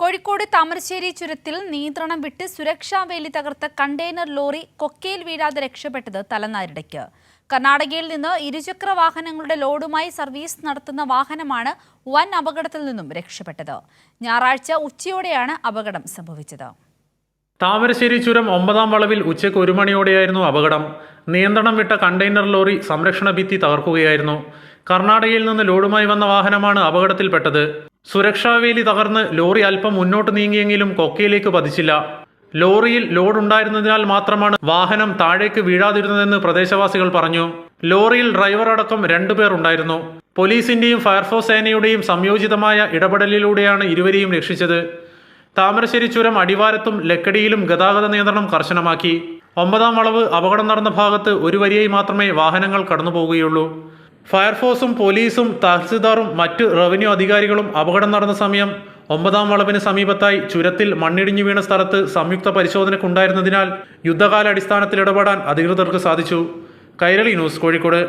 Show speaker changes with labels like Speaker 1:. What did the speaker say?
Speaker 1: കോഴിക്കോട് താമരശ്ശേരി ചുരത്തിൽ നിയന്ത്രണം വിട്ട് സുരക്ഷാ വേലി തകർത്ത കണ്ടെയ്നർ ലോറി കൊക്കയിൽ വീഴാതെ രക്ഷപ്പെട്ടത് തലനാരിടയ്ക്ക്. കർണാടകയിൽ നിന്ന് ഇരുചക്ര വാഹനങ്ങളുടെ ലോഡുമായി സർവീസ് നടത്തുന്ന വാഹനമാണ് വൻ അപകടത്തിൽ നിന്നും രക്ഷപ്പെട്ടത്. ഞായറാഴ്ച ഉച്ചയോടെയാണ് അപകടം സംഭവിച്ചത്.
Speaker 2: താമരശ്ശേരി ചുരം ഒമ്പതാം വളവിൽ ഉച്ചയ്ക്ക് ഒരു മണിയോടെയായിരുന്നു അപകടം. നിയന്ത്രണം വിട്ട കണ്ടെയ്നർ ലോറി സംരക്ഷണ ഭിത്തി തകർക്കുകയായിരുന്നു. കർണാടകയിൽ നിന്ന് ലോഡുമായി വന്ന വാഹനമാണ് അപകടത്തിൽപ്പെട്ടത്. സുരക്ഷാവേലി തകർന്ന് ലോറി അല്പം മുന്നോട്ട് നീങ്ങിയെങ്കിലും കൊക്കയിലേക്ക് പതിച്ചില്ല. ലോറിയിൽ ലോഡ് ഉണ്ടായിരുന്നതിനാൽ മാത്രമാണ് വാഹനം താഴേക്ക് വീഴാതിരുന്നതെന്ന് പ്രദേശവാസികൾ പറഞ്ഞു. ലോറിയിൽ ഡ്രൈവർ അടക്കം രണ്ടുപേർ ഉണ്ടായിരുന്നു. പോലീസിന്റെയും ഫയർഫോഴ്സ് സേനയുടെയും സംയോജിതമായ ഇടപെടലിലൂടെയാണ് ഇരുവരെയും രക്ഷിച്ചത്. താമരശ്ശേരി ചുരം അടിവാരത്തും ലക്കടിയിലും ഗതാഗത നിയന്ത്രണം കർശനമാക്കി. ഒമ്പതാം വളവ് അപകടം നടന്ന ഭാഗത്ത് ഒരു വരിയായി മാത്രമേ വാഹനങ്ങൾ കടന്നു പോവുകയുള്ളൂ ഫയർഫോഴ്സും പോലീസും തഹസിൽദാറും മറ്റ് റവന്യൂ അധികാരികളും അപകടം നടന്ന സമയം ഒമ്പതാം വളവിന് സമീപത്തായി ചുരത്തിൽ മണ്ണിടിഞ്ഞു വീണ സ്ഥലത്ത് സംയുക്ത പരിശോധനയ്ക്കുണ്ടായിരുന്നതിനാൽ യുദ്ധകാല അടിസ്ഥാനത്തിൽ ഇടപെടാൻ അധികൃതർക്ക് സാധിച്ചു. കൈരളി ന്യൂസ് കോഴിക്കോട്.